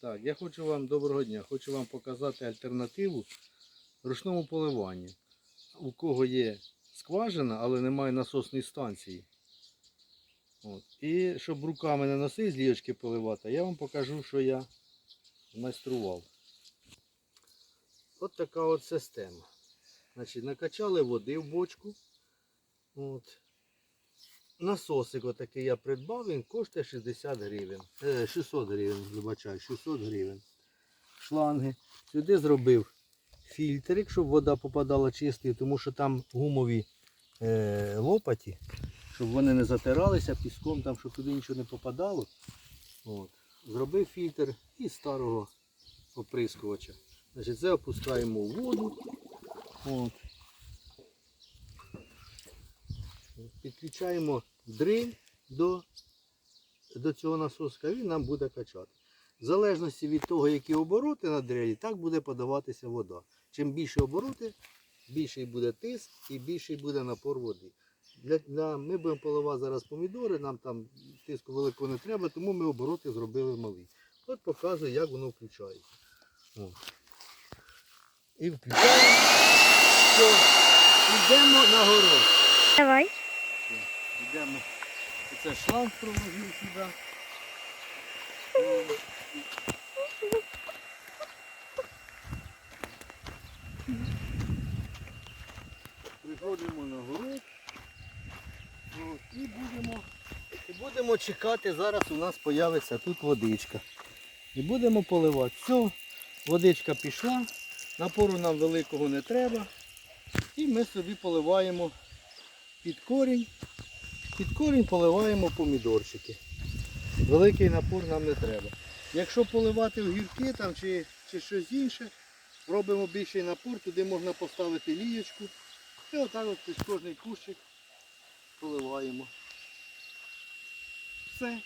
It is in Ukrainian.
Так, я хочу вам доброго дня, хочу вам показати альтернативу ручному поливанню. У кого є скважина, але немає насосної станції. От. І щоб руками не носити з поливати, я вам покажу, що я майстрував. От така от система. Значить, накачали води в бочку. От. Насосик отакий я придбав, він коштує 60 гривень. Е, 600 гривень, вибачаю, 600 гривень. Шланги. Сюди зробив фільтрик, щоб вода попадала чистою, тому що там гумові е, лопаті, щоб вони не затиралися піском, там, щоб туди нічого не попадало. От. Зробив фільтр із старого оприскувача. Значить, це опускаємо в воду. От. Підключаємо дриль до, до цього насоска, він нам буде качати. В залежності від того, які обороти на дрелі, так буде подаватися вода. Чим більше обороти, більший буде тиск і більший буде напор води. Для, для, ми будемо поливати зараз помідори, нам там тиску великого не треба, тому ми обороти зробили малі. От показую, як воно включається. О. І включаємо. Все. Йдемо на город. Давай. Йдемо. Це шланг проложив сюди. Приходимо на город. І будемо, і будемо чекати, зараз у нас з'явиться тут водичка. І будемо поливати. Все, водичка пішла, напору нам великого не треба. І ми собі поливаємо під корінь. Під корінь поливаємо помідорчики. Великий напор нам не треба. Якщо поливати огірки там, чи, чи щось інше, робимо більший напор, туди можна поставити лієчку. І отак от під кожний кущик поливаємо. Все.